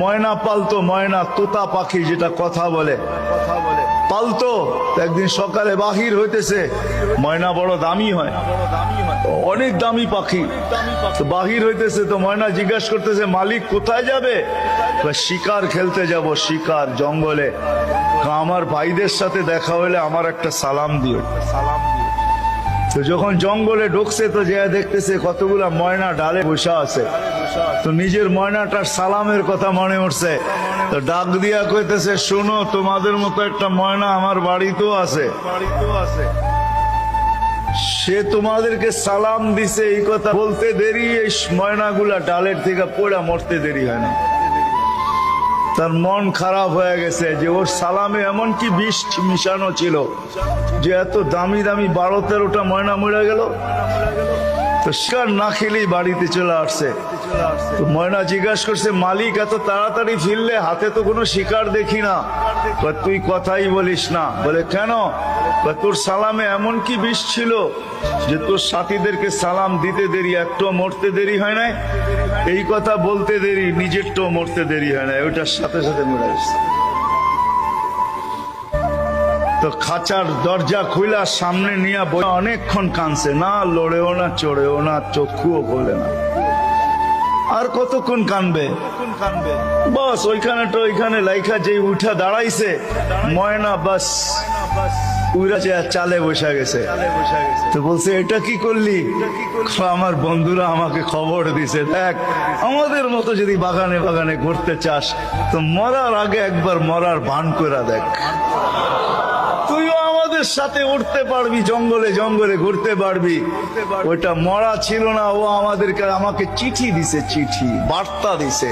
ময়না পালতো, ময়না তোতা পাখি যেটা কথা বলে। পালতো, একদিন সকালে বাহির হইতেছে, ময়না বড় দামি হয়। অনেক দামি পাখি। বাহির হইতেছে তো ময়না জিজ্ঞাসা করতেছে, মালিক কোথায় যাবে? শিকার খেলতে যাব, শিকার জঙ্গলে। আমার ভাইদের সাথে দেখা হলে আমার একটা সালাম দিও সালাম দিও। তো যখন জঙ্গলে ঢুকছে তো যে দেখতেছে কতগুলা ময়না ডালে বসা আছে। তো নিজের ময়নাটার সালামের কথা মনে উঠছে। তো ডাক দিয়া কইতেছে, শোনো, তোমাদের মতো একটা ময়না আমার বাড়িতেও আছে। বাড়িতেও আছে সে তোমাদেরকে সালাম দিছে এই কথা বলতে দেরি, এই ময়নাগুলা ডালের থেকে পড়া মরতে দেরি হয় না। তার মন খারাপ হয়ে গেছে যে ওর সালামে এমন কি বিষ মিশানো ছিল যে এত দামি দামি বারো তেরোটা ময়না মরে গেল। তো শিকার না খেলেই বাড়িতে চলে আসছে। তো ময়না জিজ্ঞাসা করছে, মালিক, এত তাড়াতাড়ি ফিরলে হাতে তো কোনো শিকার দেখি না। তুই কথাই বলিস না। বলে, কেন? তোর সালামে এমন কি বিষ ছিল যে তোর সাথীদেরকে সালাম দিতে দেরি একটু মরতে দেরি হয় নাই? এই কথা বলতে দেরি নিজেরটাও মরতে দেরি হয় না ওইটার সাথে সাথে মরে গেছে। তো খাঁচার দরজা খুলা সামনে নিয়ে বই অনেকক্ষণ কানছে না লড়েও না চড়েও না, চক্ষুও খোলে না। আর কতক্ষণ কানবে বস, ওইখানে তো ওইখানে লাইখা যে উঠা দাঁড়াইছে, ময়না বাস চালে বসে গেছে। তো বলছে, এটা কি করলি? আমার বন্ধুরা আমাকে খবর দিছে, দেখ, আমাদের মতো যদি বাগানে বাগানে ঘুরতে চাস, তো মরার আগে একবার মরার ভান করে দেখ। তুইও সাথে উঠতে পারবি, জঙ্গলে জঙ্গলে ঘুরতে পারবি। ওইটা মরা ছিল না, ও আমাদেরকে, আমাকে চিঠি দিছে, চিঠি, বার্তা দিছে।